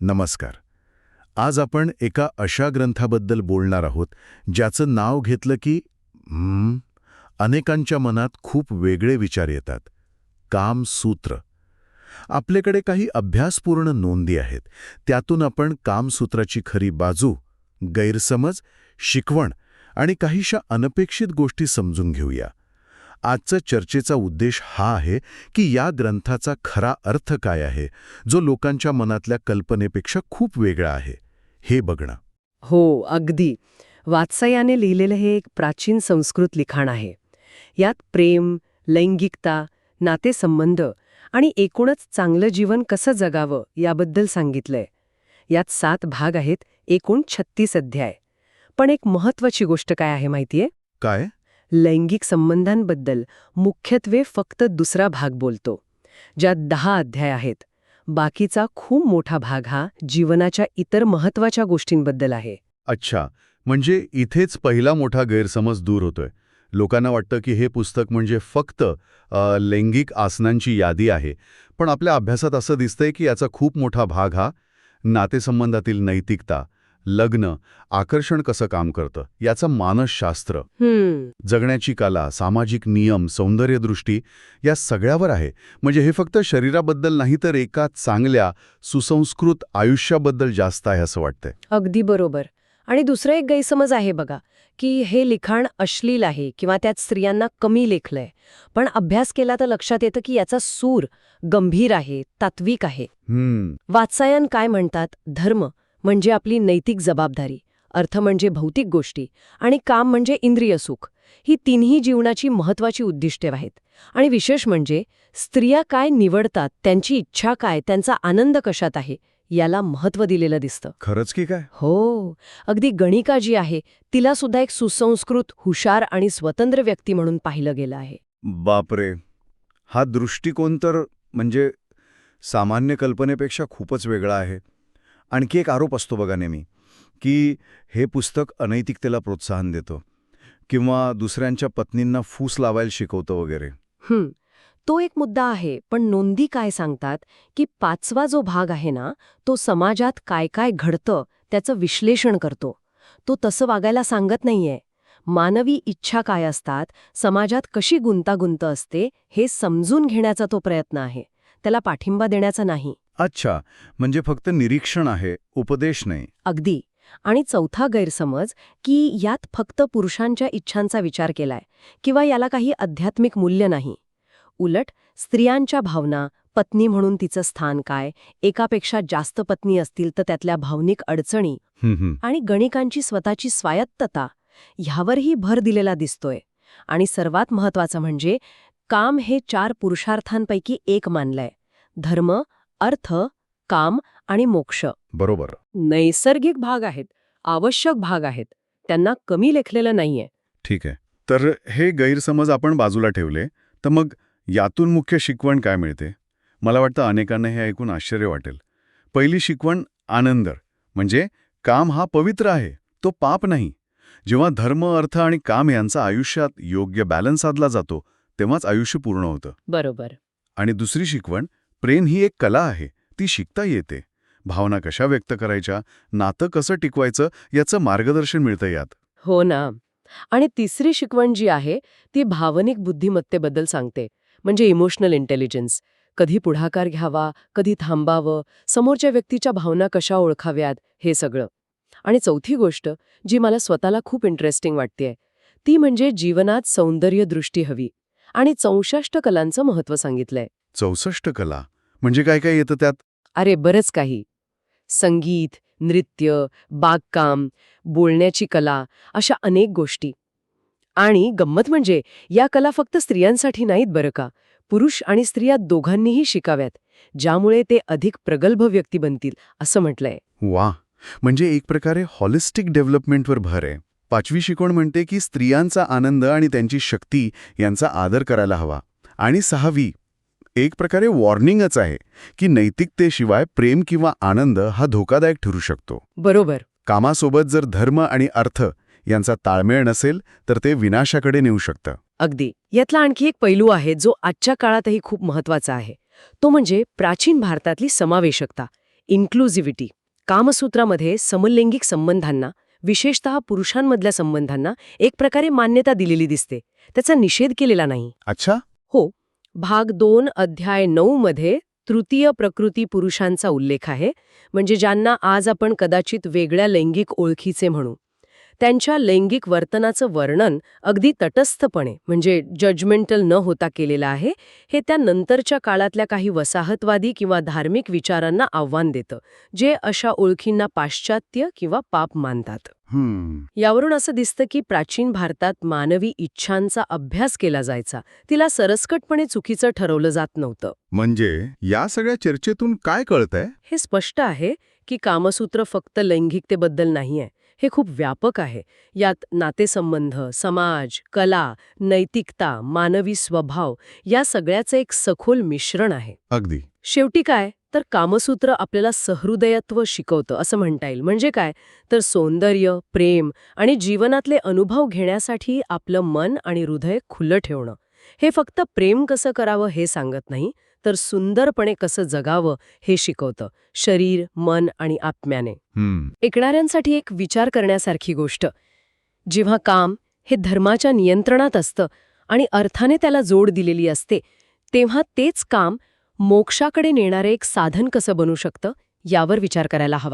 नमस्कार. आज आपण एका अशा ग्रंथाबद्दल बोलणार आहोत ज्याचं नाव घेतलं की अनेकांच्या मनात खूप वेगळे विचार येतात. कामसूत्र आपल्याकडे काही अभ्यासपूर्ण नोंदी आहेत. त्यातून आपण कामसूत्राची खरी बाजू गैरसमज शिकवण आणि काहीशा अनपेक्षित गोष्टी समजून घेऊया. आजचा चर्चेचा उद्देश हा आहे की या ग्रंथाचा खरा अर्थ काय आहे जो लोकांच्या मनातल्या कल्पनेपेक्षा खूप वेगळा आहे हे बघणं. हो अगदी. वात्सायाने लिहिलेलं हे एक प्राचीन संस्कृत लिखाण आहे. यात प्रेम लैंगिकता नातेसंबंध आणि एकूणच चांगलं जीवन कसं जगावं याबद्दल सांगितलंय. यात सात भाग आहेत एकूण छत्तीस अध्याय. पण एक महत्वाची गोष्ट काय आहे माहितीये? काय? लैंगिक संबंधांबद्दल मुख्यत्वे फक्त दुसरा भाग बोलतो ज्यात दहा अध्याय आहेत. बाकीचा खूप मोठा भाग हा जीवनाच्या इतर महत्त्वाच्या गोष्टींबद्दल आहे. अच्छा म्हणजे इथेच पहिला मोठा गैरसमज दूर होतोय. लोकांना वाटतं की हे पुस्तक म्हणजे फक्त लैंगिक आसनांची यादी आहे. पण आपल्या अभ्यासात असं दिसतंय की याचा खूप मोठा भाग हा नातेसंबंधातील नैतिकता लग्न आकर्षण कसं काम करतं याचं मानसशास्त्र. जगण्याची कला सामाजिक नियम सौंदर्यदृष्टी या सगळ्यावर आहे. म्हणजे हे फक्त शरीराबद्दल नाही तर एका चांगल्या सुसंस्कृत आयुष्याबद्दल जास्त आहे असं वाटतंय. अगदी बरोबर. आणि दुसरं एक गैरसमज आहे बघा की हे लिखाण अश्लील आहे किंवा त्यात स्त्रियांना कमी लेखलंय. पण अभ्यास केला तर लक्षात येतं की याचा सूर गंभीर आहे तात्विक आहे. हम्म. वात्सायन काय म्हणतात? धर्म. म्हणजे आपली नैतिक जबाबदारी अर्थ म्हणजे भौतिक गोष्टी आणि काम म्हणजे इंद्रिय सुख. ही तिन्ही जीवनाची महत्वाची उद्दिष्टे आहेत. आणि विशेष म्हणजे स्त्रिया काय निवडतात त्यांची इच्छा काय त्यांचा आनंद कशात आहे याला महत्त्व दिलेलं दिसतं. खरंच की काय? हो. अगदी गणिका जी आहे तिला सुद्धा एक सुसंस्कृत हुशार आणि स्वतंत्र व्यक्ती म्हणून पाहिलं गेलं आहे. बापरे. हा दृष्टिकोन तर म्हणजे सामान्य कल्पनेपेक्षा खूपच वेगळा आहे. आणखी एक आरोप असतो बघा नेहमी की हे पुस्तक अनैतिकतेला प्रोत्साहन देतं किंवा दुसऱ्यांच्या पत्नींना फूस लावायला शिकवतं वगैरे. तो एक मुद्दा आहे पण नोंदी काय सांगतात की पाचवा जो भाग आहे ना तो समाजात काय काय घडतं त्याचं विश्लेषण करतो. तो तसं वागायला सांगत नाहीये. मानवी इच्छा काय असतात समाजात कशी गुंतागुंत असते हे समजून घेण्याचा तो प्रयत्न आहे. त्याला पाठिंबा देण्याचा नाही. अच्छा म्हणजे फक्त निरीक्षण आहे उपदेश नाही. अगदी. आणि चौथा गैरसमज की यात फक्त पुरुषांच्या इच्छांचा विचार केलाय किंवा याला काही आध्यात्मिक मूल्य नाही. उलट स्त्रियांच्या भावना पत्नी म्हणून तिचं स्थान काय एकापेक्षा जास्त पत्नी असतील तर त्यातल्या भावनिक अडचणी. आणि गणिकांची स्वतःची स्वायत्तता ह्यावरही भर दिलेला दिसतोय. आणि सर्वात महत्वाचं म्हणजे काम हे चार पुरुषार्थांपैकी एक मानलंय. धर्म अर्थ काम आणि मोक्ष. बरोबर. नैसर्गिक भाग आहेत आवश्यक भाग आहेत त्यांना कमी लेखलेलं नाहीये. ठीक आहे. तर हे गैरसमज आपण बाजूला ठेवले तर मग यातून मुख्य शिकवण काय मिळते? मला वाटतं अनेकांना हे ऐकून आश्चर्य वाटेल. पहिली शिकवण आनंद म्हणजे काम हा पवित्र आहे तो पाप नाही. जेव्हा धर्म अर्थ आणि काम यांचा आयुष्यात योग्य बॅलन्स साधला जातो तेव्हाच आयुष्य पूर्ण होतं. बरोबर. आणि दुसरी शिकवण प्रेम ही एक कला आहे ती शिकता येते. भावना कशा व्यक्त करायच्या नातं कसं टिकवायचं याचं मार्गदर्शन मिळतं यात. हो ना. आणि तिसरी शिकवण जी आहे ती भावनिक बुद्धिमत्तेबद्दल सांगते. म्हणजे इमोशनल इंटेलिजन्स कधी पुढाकार घ्यावा कधी थांबावं समोरच्या व्यक्तीच्या भावना कशा ओळखाव्यात हे सगळं. आणि चौथी गोष्ट जी मला स्वतःला खूप इंटरेस्टिंग वाटतेय ती म्हणजे जीवनात सौंदर्य दृष्टी हवी. आणि चौसष्ट कलांचं महत्त्व सांगितलंय. चौसष्ट कला. म्हणजे काय काय येतं त्यात? अरे बरंच काही. संगीत नृत्य बागकाम बोलण्याची कला अशा अनेक गोष्टी. आणि गंमत म्हणजे या कला फक्त स्त्रियांसाठी नाहीत बरं का. पुरुष आणि स्त्रिया दोघांनीही शिकाव्यात ज्यामुळे ते अधिक प्रगल्भ व्यक्ती बनतील असं म्हटलंय. वा! म्हणजे एक प्रकारे हॉलिस्टिक डेव्हलपमेंटवर भर आहे. पाचवी शिकवण म्हणते की स्त्रियांचा आनंद आणि त्यांची शक्ती यांचा आदर करायला हवा. आणि सहावी एक प्रकारे वॉर्निंगच आहे की नैतिकतेशिवाय प्रेम किंवा आनंद हा धोकादायक ठरू शकतो. बरोबर. कामासोबत जर धर्म आणि अर्थ यांचा ताळमेळ नसेल तर ते विनाशाकडे नेऊ शकतं. अगदी. यातला आणखी एक पैलू आहे जो आजच्या काळातही खूप महत्त्वाचा आहे. तो म्हणजे प्राचीन भारतातली समावेशकता इन्क्लुझिव्हिटी कामसूत्रामध्ये समलैंगिक संबंधांना विशेषतः पुरुषांमधल्या संबंधांना एक प्रकारे मान्यता दिलेली दिसते. त्याचा निषेध केलेला नाही. अच्छा. भाग दोन अध्याय नऊ मध्ये तृतीय प्रकृती पुरुषांचा उल्लेख आहे म्हणजे ज्यांना आज आपण कदाचित वेगळ्या लैंगिक ओळखीचे म्हणू. त्यांच्या लैंगिक वर्तनाचं वर्णन अगदी तटस्थपणे म्हणजे जजमेंटल न होता केलेलं आहे हे त्या नंतरच्या काळातल्या काही वसाहतवादी किंवा धार्मिक विचारांना आव्हान देतं जे अशा ओळखींना पाश्चात्य किंवा पाप मानतात. हम्म. यावरून असं दिसतं की प्राचीन भारतात मानवी इच्छांचा अभ्यास केला जायचा तिला सरसकटपणे चुकीचं ठरवलं जात नव्हतं. म्हणजे या सगळ्या चर्चेतून काय कळतंय? हे स्पष्ट आहे की कामसूत्र फक्त लैंगिकतेबद्दल नाहीये हे खूप व्यापक आहे. यात नातेसंबंध समाज कला नैतिकता मानवी स्वभाव या सगळ्याचं एक सखोल मिश्रण आहे. अगदी. शेवटी काय? तर कामसूत्र आपल्याला सहृदयत्व शिकवतं असं म्हणता येईल. म्हणजे काय? तर सौंदर्य प्रेम आणि जीवनातले अनुभव घेण्यासाठी आपलं मन आणि हृदय खुलं ठेवणं. हे फक्त प्रेम कसं करावं हे सांगत नाही तर सुंदरपणे कसं जगावं हे शिकवतं शरीर मन आणि आत्म्याने. ऐकणाऱ्यांसाठी एक विचार करण्यासारखी गोष्ट. जेव्हा काम हे धर्माच्या नियंत्रणात असतं आणि अर्थाने त्याला जोड दिलेली असते तेव्हा तेच काम मोक्षाकडे नेणारे एक साधन कसं बनू शकतं यावर विचार करायला हवा.